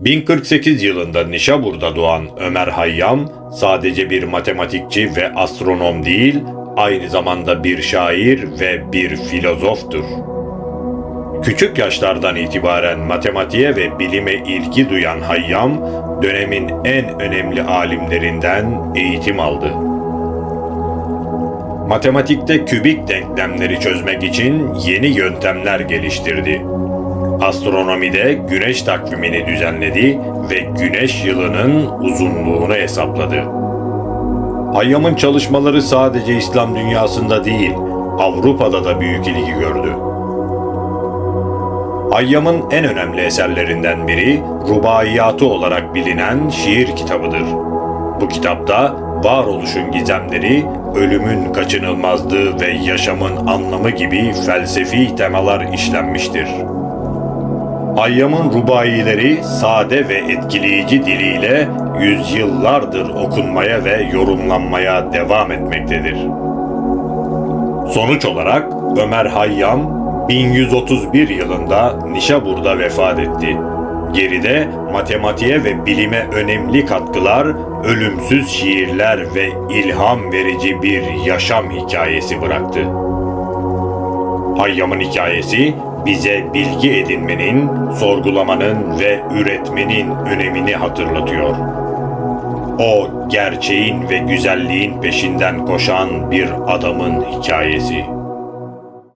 1048 yılında Nişabur'da doğan Ömer Hayyam sadece bir matematikçi ve astronom değil, aynı zamanda bir şair ve bir filozoftur. Küçük yaşlardan itibaren matematiğe ve bilime ilgi duyan Hayyam, dönemin en önemli alimlerinden eğitim aldı. Matematikte kübik denklemleri çözmek için yeni yöntemler geliştirdi. Astronomide güneş takvimini düzenledi ve güneş yılının uzunluğunu hesapladı. Hayyam'ın çalışmaları sadece İslam dünyasında değil, Avrupa'da da büyük ilgi gördü. Hayyam'ın en önemli eserlerinden biri Rubaiyatı olarak bilinen şiir kitabıdır. Bu kitapta varoluşun gizemleri, ölümün kaçınılmazlığı ve yaşamın anlamı gibi felsefi temalar işlenmiştir. Hayyam'ın rubaileri sade ve etkileyici diliyle yüzyıllardır okunmaya ve yorumlanmaya devam etmektedir. Sonuç olarak Ömer Hayyam 1131 yılında Nişabur'da vefat etti. Geride matematiğe ve bilime önemli katkılar, ölümsüz şiirler ve ilham verici bir yaşam hikayesi bıraktı. Hayyam'ın hikayesi bize bilgi edinmenin, sorgulamanın ve üretmenin önemini hatırlatıyor. O gerçeğin ve güzelliğin peşinden koşan bir adamın hikayesi.